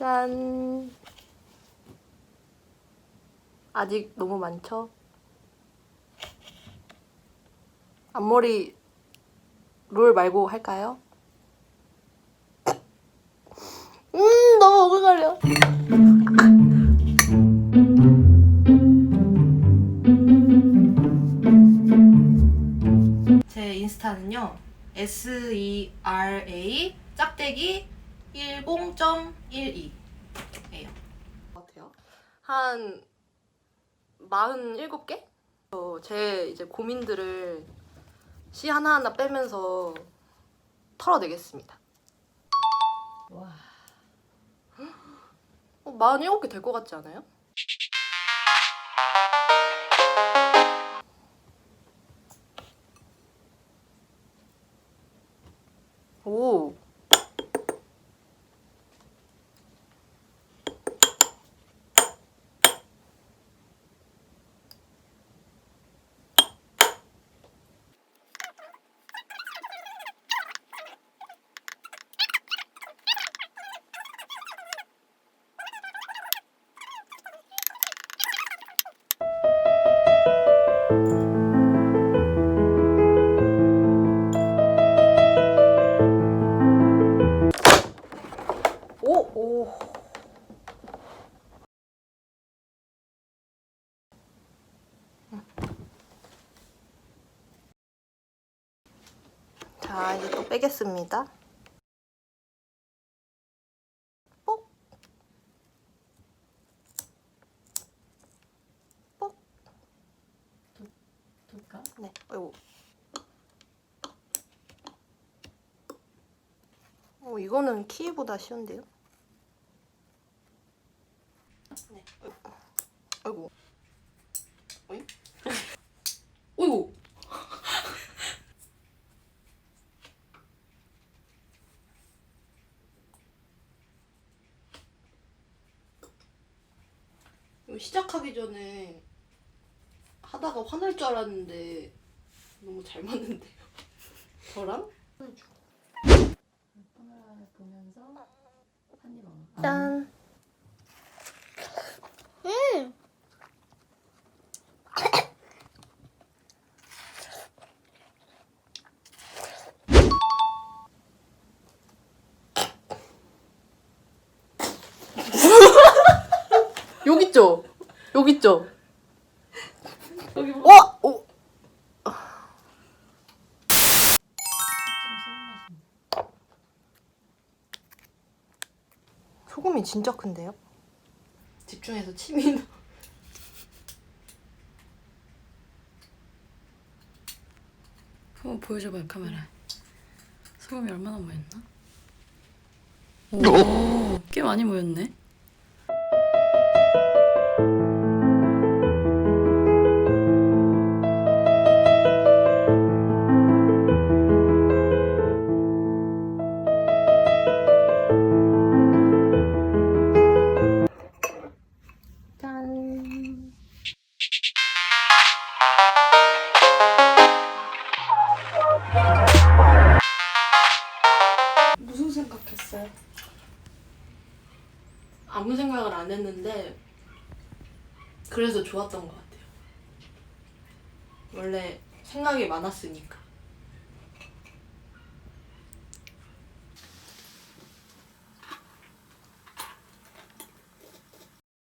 짠. 아직 너무 많죠? 앞머리 롤 말고 할까요? 음, 너무 오글거려. 제 인스타는요. S E R A 짝대기 10.12예요. 같아요. 한 47개? 어, 제 이제 고민들을 시 하나하나 빼면서 털어내겠습니다. 와. 어, 47개 될 것 같지 않아요? 오. 자, 이제 또 빼겠습니다. 뽁. 뽁. 둘까? 네, 아이고. 어, 이거는 키보다 쉬운데요? 네. 아이고. 어이? 어이구. 이거 시작하기 전에 하다가 화날 줄 알았는데 너무 잘 맞는데요. 저랑? 카메라 보면서 한입 먹어. 짠. 여기 있죠? 여기 있죠? 여기 뭐? 와! 오! 소금이 진짜 큰데요? 집중해서 침이 나. 한번 보여줘봐요 카메라. 소금이 얼마나 모였나? 오, 꽤 많이 모였네. 안 했는데 그래서 좋았던 것 같아요. 원래 생각이 많았으니까.